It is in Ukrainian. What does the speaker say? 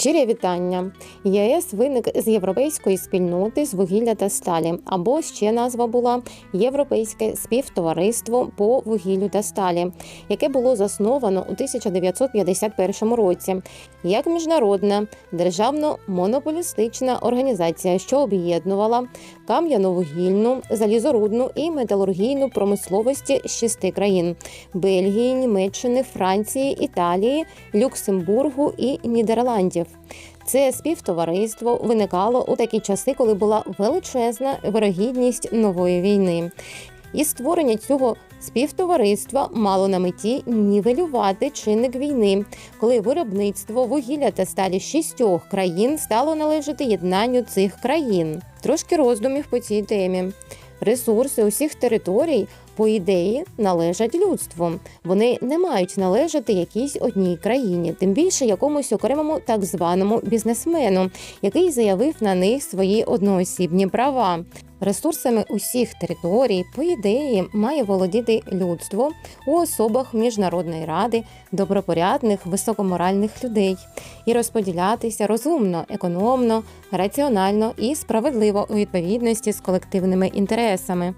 Щирі вітання. ЄС виник з європейської спільноти з вугілля та сталі, або ще назва була Європейське співтовариство по вугіллю та сталі, яке було засновано у 1951 році як міжнародна державно-монополістична організація, що об'єднувала кам'яно-вугільну, залізорудну і металургійну промисловості з шести країн: Бельгії, Німеччини, Франції, Італії, Люксембургу і Нідерландів. Це співтовариство виникало у такі часи, коли була величезна вирогідність нової війни. І створення цього співтовариства мало на меті нівелювати чинник війни, коли виробництво вугілля та сталі шістьох країн стало належати єднанню цих країн. Трошки роздумів по цій темі. Ресурси усіх територій, по ідеї, належать людству. Вони не мають належати якійсь одній країні, тим більше якомусь окремому так званому бізнесмену, який заявив на них свої одноосібні права. Ресурсами усіх територій, по ідеї, має володіти людство у особах міжнародної ради, добропорядних, високоморальних людей і розподілятися розумно, економно, раціонально і справедливо у відповідності з колективними інтересами.